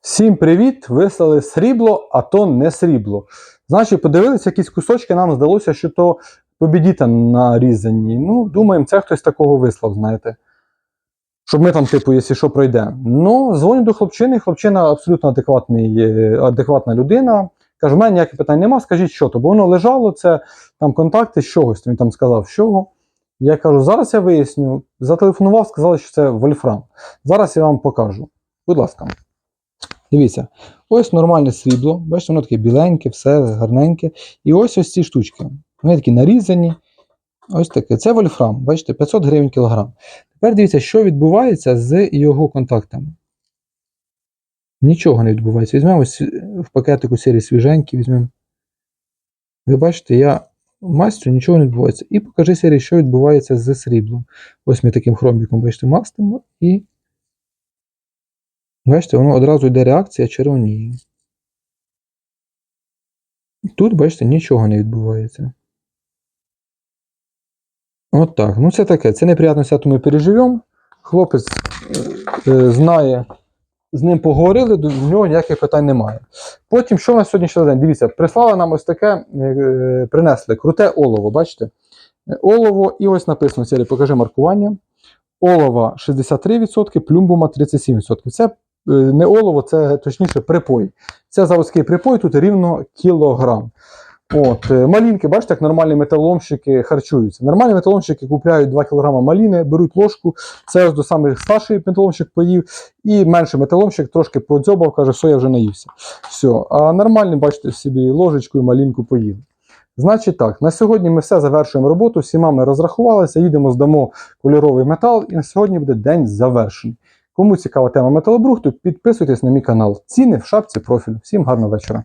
Всім привіт! Вислали срібло, а то не срібло. Значить, подивилися якісь кусочки, нам здалося, що то побідіта нарізані. Ну, думаємо, це хтось такого вислав, знаєте. Щоб ми там, типу, якщо що пройде. Ну, дзвоню до хлопчини, хлопчина абсолютно адекватний, е, адекватна людина. Каже, в мене ніяких питань нема, скажіть, що то. Бо воно лежало, це там контакти з чогось. Він там сказав, з чого. Я кажу, зараз я виясню. Зателефонував, сказали, що це вольфрам. Зараз я вам покажу. Будь ласка. Дивіться, ось нормальне срібло, бачите, воно таке біленьке, все гарненьке. І ось ось ці штучки. Вони такі нарізані. Ось таке. Це вольфрам, бачите, 500 гривень кілограм. Тепер дивіться, що відбувається з його контактами. Нічого не відбувається. Візьмемо в пакетику серії свіженькі, візьмемо. Ви бачите, я мастрю, нічого не відбувається. І покажи серії, що відбувається з сріблом. Ось ми таким хромбіком, бачите, мастимо і Бачите, воно одразу йде реакція червоніє. Тут, бачите, нічого не відбувається. От так. Ну, це таке. Це неприємності, то ми переживемо. Хлопець е, е, знає, з ним поговорили, до нього ніяких питань немає. Потім, що у нас сьогодні ще день? Дивіться, прислали нам ось таке, е, принесли круте олово, бачите? Олово, і ось написано, Сірі, покажи маркування. Олова 63%, плюмбума 37%. Це не олово, це точніше припой. Це заводський припой, тут рівно кілограм. От, е, малінки, бачите, як нормальні металоломщики харчуються. Нормальні металоломщики купляють 2 кг маліни, беруть ложку, це ось до самих старший металоломщик поїв, і менший металоломщик трошки подзьобав, каже, все, я вже наївся. Все. А нормальні, бачите, собі ложечку і малінку поїв. Значить так, на сьогодні ми все завершуємо роботу, всіма ми розрахувалися, їдемо, здамо кольоровий метал, і на сьогодні буде день завершений. Кому цікава тема металобрухту, підписуйтесь на мій канал. Ціни в шапці профілю. Всім гарного вечора.